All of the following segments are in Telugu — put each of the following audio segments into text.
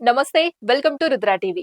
నమస్తే welcome to Rudra TV.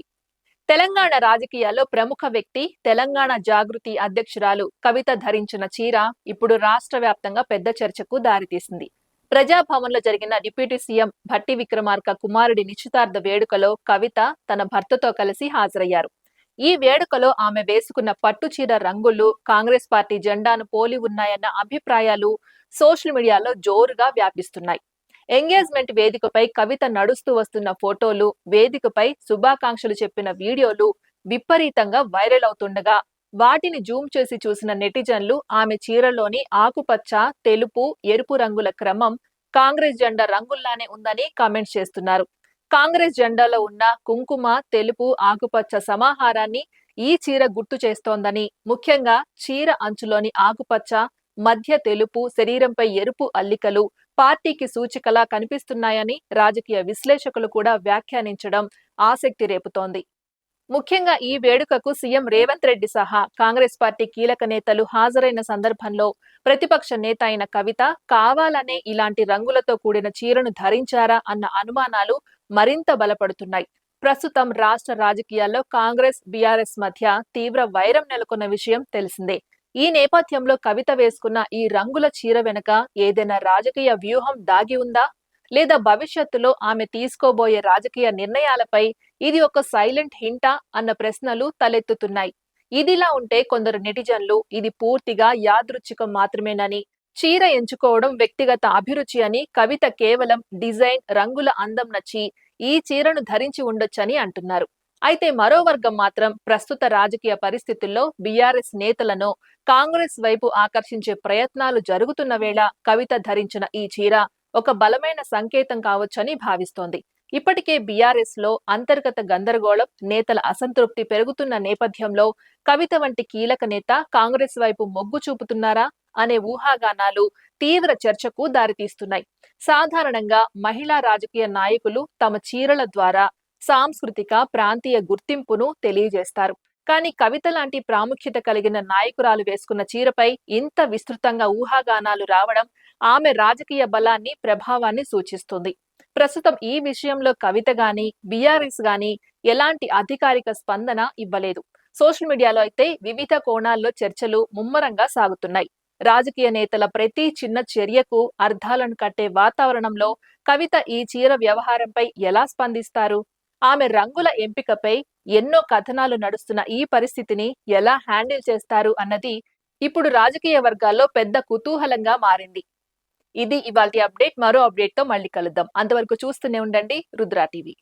Telangana రాజకీయాల్లో ప్రముఖ వ్యక్తి తెలంగాణ జాగృతి అధ్యక్షురాలు కవిత ధరించిన చీర ఇప్పుడు రాష్ట్ర వ్యాప్తంగా పెద్ద చర్చకు దారితీసింది. ప్రజాభవన్లో జరిగిన డిప్యూటీ సీఎం భట్టి విక్రమార్క కుమారుడి నిశ్చితార్థ వేడుకలో కవిత తన భర్తతో కలిసి హాజరయ్యారు. ఈ వేడుకలో ఆమె వేసుకున్న పట్టు చీర రంగులు కాంగ్రెస్ పార్టీ జెండాను పోలి ఉన్నాయన్న అభిప్రాయాలు సోషల్ మీడియాలో జోరుగా వ్యాపిస్తున్నాయి. ఎంగేజ్మెంట్ వేదికపై కవిత నడుస్తూ వస్తున్న ఫోటోలు వేదికపై శుభాకాంక్షలు చెప్పిన వీడియోలు విపరీతంగా వైరల్ అవుతుండగా వాటిని జూమ్ చేసి చూసిన నెటిజన్లు ఆమె చీరలోని ఆకుపచ్చ తెలుపు ఎరుపు రంగుల క్రమం కాంగ్రెస్ జెండా రంగుల్లానే ఉందని కామెంట్స్ చేస్తున్నారు. కాంగ్రెస్ జెండాలో ఉన్న కుంకుమ తెలుపు ఆకుపచ్చ సమాహారాన్ని ఈ చీర గుర్తు చేస్తోందని ముఖ్యంగా చీర అంచులోని ఆకుపచ్చ మధ్య తెలుపు శరీరంపై ఎరుపు అల్లికలు పార్టీకి సూచికలా కనిపిస్తున్నాయని రాజకీయ విశ్లేషకులు కూడా వ్యాఖ్యానించడం ఆసక్తి రేపుతోంది. ముఖ్యంగా ఈ వేడుకకు సీఎం రేవంత్ రెడ్డి సహా కాంగ్రెస్ పార్టీ కీలక నేతలు హాజరైన సందర్భంలో ప్రతిపక్ష నేత అయిన కవిత కావాలనే ఇలాంటి రంగులతో కూడిన చీరను ధరించారా అన్న అనుమానాలు మరింత బలపడుతున్నాయి. ప్రస్తుతం రాష్ట్ర రాజకీయాల్లో కాంగ్రెస్ బీఆర్ఎస్ మధ్య తీవ్ర వైరం నెలకొన్న విషయం తెలిసిందే. ఈ నేపథ్యంలో కవిత వేసుకున్న ఈ రంగుల చీర వెనుక ఏదైనా రాజకీయ వ్యూహం దాగి ఉందా? లేదా భవిష్యత్తులో ఆమె తీసుకోబోయే రాజకీయ నిర్ణయాలపై ఇది ఒక సైలెంట్ హింటా అన్న ప్రశ్నలు తలెత్తుతున్నాయి. ఇదిలా ఉంటే కొందరు నెటిజన్లు ఇది పూర్తిగా యాదృచ్ఛికం మాత్రమేనని చీర ఎంచుకోవడం వ్యక్తిగత అభిరుచి అని కవిత కేవలం డిజైన్ రంగుల అందం నచ్చి ఈ చీరను ధరించి ఉండొచ్చని అంటున్నారు. అయితే మరో వర్గం మాత్రం ప్రస్తుత రాజకీయ పరిస్థితుల్లో బీఆర్ఎస్ నేతలను కాంగ్రెస్ వైపు ఆకర్షించే ప్రయత్నాలు జరుగుతున్న వేళ కవిత ధరించిన ఈ చీర ఒక బలమైన సంకేతం కావచ్చని భావిస్తోంది. ఇప్పటికే బీఆర్ఎస్లో అంతర్గత గందరగోళం నేతల అసంతృప్తి పెరుగుతున్న నేపథ్యంలో కవిత వంటి కీలక నేత కాంగ్రెస్ వైపు మొగ్గు చూపుతున్నారా అనే ఊహాగానాలు తీవ్ర చర్చకు దారితీస్తున్నాయి. సాధారణంగా మహిళా రాజకీయ నాయకులు తమ చీరల ద్వారా సాంస్కృతిక ప్రాంతీయ గుర్తింపును తెలియజేస్తారు. కానీ కవిత లాంటి ప్రాముఖ్యత కలిగిన నాయకురాలు వేసుకున్న చీరపై ఇంత విస్తృతంగా ఊహాగానాలు రావడం ఆమె రాజకీయ బలాన్ని ప్రభావాన్ని సూచిస్తుంది. ప్రస్తుతం ఈ విషయంలో కవిత గాని బీఆర్ఎస్ గాని ఎలాంటి అధికారిక స్పందన ఇవ్వలేదు. సోషల్ మీడియాలో అయితే వివిధ కోణాల్లో చర్చలు ముమ్మరంగా సాగుతున్నాయి. రాజకీయ నేతల ప్రతి చిన్న చర్యకు అర్థాలను కట్టే వాతావరణంలో కవిత ఈ చీర వ్యవహారంపై ఎలా స్పందిస్తారు? ఆమె రంగుల ఎంపికపై ఎన్నో కథనాలు నడుస్తున్న ఈ పరిస్థితిని ఎలా హ్యాండిల్ చేస్తారు అన్నది ఇప్పుడు రాజకీయ వర్గాల్లో పెద్ద కుతూహలంగా మారింది. ఇది ఇవాళ అప్డేట్. మరో అప్డేట్తో మళ్ళీ కలుద్దాం. అంతవరకు చూస్తూనే ఉండండి. రుద్రా టీవీ.